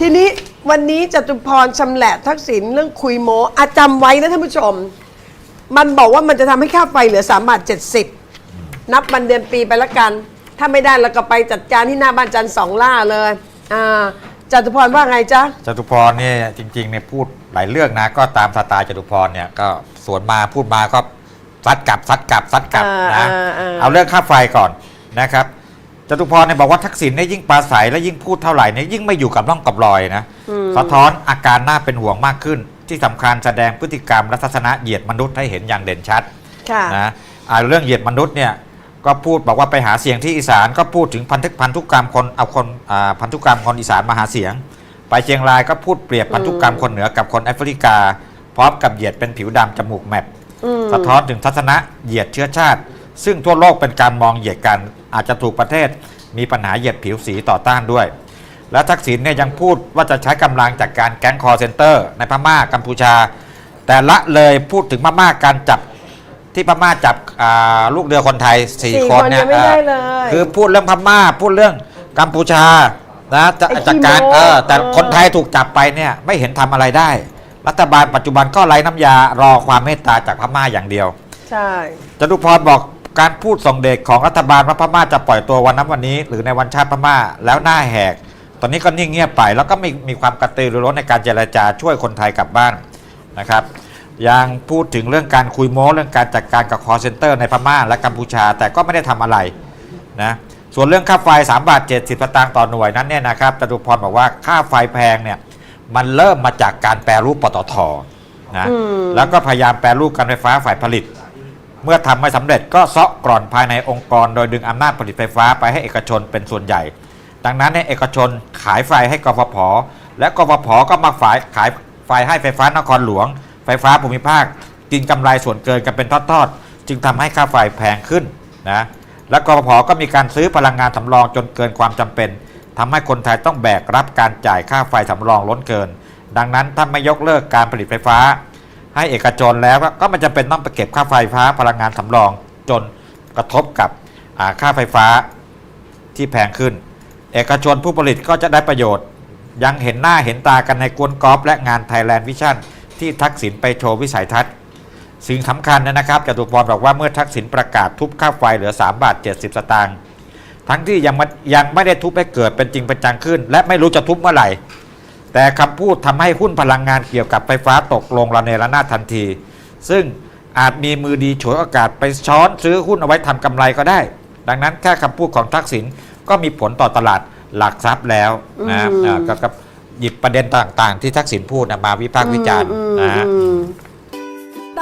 ทีนี้วันนี้จตุพรชำแหละทักษิณเรื่องคุยโมอาจำไว้นะท่านผู้ชม มันบอกว่ามันจะทำให้ค่าไฟเหลือ3บาท70นับวันเดือนปีไปละกัน ถ้าไม่ได้เราก็ไปจัดการที่หน้าบ้านจันทร์สองล่าเลยอ่าจตุพรว่าไงจ๊ะ จตุพรเนี่ยจริงๆเนี่ยพูดหลายเรื่องนะ ก็ตามสไตล์จตุพรเนี่ยก็สวนมาพูดมาก็ซัดกลับซัดกลับซัดกลับเออนะเออเออ เอาเรื่องค่าไฟก่อนนะครับ จตุพรเนี่ยบอกว่าทักษิณเนี่ยยิ่งปราศัยและยิ่งพูดเท่าไหร่เนี่ยยิ่งไม่อยู่กับร่องกับรอยนะสะท้อนอาการน่าเป็นห่วงมากขึ้น ที่สำคัญแสดงพฤติกรรมและทัศนะเหยียดมนุษย์ให้เห็นอย่างเด่นชัด ค่ะ นะอ่าเรื่องเหยียดมนุษย์เนี่ยก็พูดบอกว่าไปหาเสียงที่อีสานก็พูดถึงพันธุพันธุกรรมคนเอาคนอ่าพันธุกรรมคนอีสานมาหาเสียง ไปเชียงรายก็พูดเปรียบพันธุกรรมคนเหนือกับคนแอฟริกา พร้อมกับเหยียดเป็นผิวดำจมูกแมปอืม สะท้อนถึงทัศนะเหยียดเชื้อชาติ ซึ่งทั่วโลกเป็นการมองเหยียดกัน อาจจะถูกประเทศมีปัญหาเหยียดผิวสีต่อต้านด้วย และทักษิณเนี่ยยังพูดว่าจะใช้กำลังจากการแก๊งคอร์เซนเตอร์ ในพม่ากัมพูชา แต่ละเลยพูดถึงพม่าการจับที่พม่าจับอ่าลูกเรือคนไทยสี่4คคนนเนี่ยัยงไม่ได้เลยคือพูดเรื่องพม่าพูดเรื่องกัมพูชานะจะไอ้ขี้จากการโม้เออแต่เออคนไทยถูกจับไปเนี่ยไม่เห็นทำอะไรได้ รัฐบาลปัจจุบันก็ไร้น้ำยารอความเมตตาจากพม่าอย่างเดียว ใช่จตุพรบอก การพูดส่งเดชของรัฐบาลว่าพม่าจะปล่อยตัววันนั้นวันนี้ หรือในวันชาติพม่าแล้วหน้าแหก ตอนนี้ก็นิ่งเงียบไป แล้วก็ไม่มีความกระตือรือร้นในการเจรจาช่วยคนไทยกลับบ้านนะครับยังพูดถึงเรื่องการคุยโม้เรื่องการจัดการกับคอเซ็นเตอร์ในพม่าและกัมพูชา แต่ก็ไม่ได้ทำอะไรนะส่วนเรื่องค่าไฟ3บาท70สตางค์ต่อหน่วยนั้นเนี่ยนะครับจตุพรบอกว่าค่าไฟแพงเนี่ยมันเริ่มมาจากการแปรรูปปตทนะอืมแล้วก็พยายามแปรรูปการไฟฟ้าฝ่ายผลิต เมื่อทำไม่สำเร็จก็เซาะกร่อนภายในองค์กร โดยดึงอำนาจผลิตไฟฟ้าไปให้เอกชนเป็นส่วนใหญ่ ดังนั้นเนี่ยเอกชนขายไฟให้กฟผ และกฟผก็มาขายขายไฟให้ไฟฟ้านครหลวง ไฟฟ้าภูมิภาค กินกำไรส่วนเกินกันเป็นทอดๆ จึงทำให้ค่าไฟแพงขึ้นนะและกฟผก็มีการซื้อพลังงานสำรองจนเกินความจำเป็นทำให้คนไทยต้องแบกรับการจ่ายค่าไฟสำรองล้นเกิน ดังนั้นถ้าไม่ยกเลิกการผลิตไฟฟ้า ให้เอกชนแล้วก็ไม่จำเป็นต้องไปเก็บค่าไฟฟ้าพลังงานสำรองจนกระทบกับค่าไฟฟ้าที่แพงขึ้น เอกชนผู้ผลิตก็จะได้ประโยชน์ ยังเห็นหน้าเห็นตากันในกวนกอล์ฟและงาน Thailand Vision ที่ทักษิณไปโชว์วิสัยทัศน์ สิ่งสำคัญนะครับจตุพรบอกว่าเมื่อทักษิณประกาศทุบค่าไฟเหลือ 3 บาท 70 สตางค์ทั้งที่ยังไม่ยังไม่ได้ทุบให้เกิดเป็นจริงเป็นจังขึ้น และไม่รู้จะทุบเมื่อไหร่ แต่คำพูดทำให้หุ้นพลังงานเกี่ยวกับไฟฟ้าตกลงระเนระนาดทันที ซึ่งอาจมีมือดีฉวยโอกาสไปช้อนซื้อหุ้นเอาไว้ทำกำไรก็ได้ ดังนั้นแค่คำพูดของทักษิณก็มีผลต่อตลาดหลักทรัพย์แล้วนะอืมอ่าก็ก็หยิบประเด็นต่างๆ ที่ทักษิณพูดนะมาวิพากษ์วิจารณ์อืมนะฮะอืมต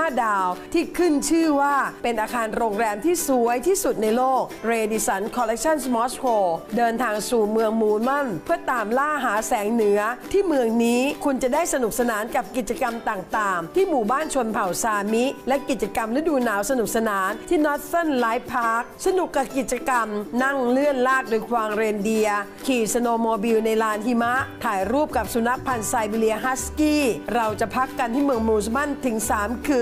5 ดาว ที่ขึ้นชื่อว่าเป็นอาคารโรงแรมที่สวยที่สุดในโลก r a d i s o n Collection Moscow เดินทางสู่เมืองมูลมัน เพื่อตามล่าหาแสงเหนือ ที่เมืองนี้คุณจะได้สนุกสนานกับกิจกรรมต่างๆ ที่หมู่บ้านชนเผ่าซามิ และกิจกรรมฤดูหนาวสนุกสนานที่ Northern Light Park สนุกกับกิจกรรม นั่งเลื่อนลาดโดยควางเรนเดีย ขี่สโนโมบิลในลานหิมะ ถ่ายรูปกับสุนัขพันธุ์ไซบีเรียฮัสกี้ เราจะพักกันที่เมืองมูสมันถึง 3 คืน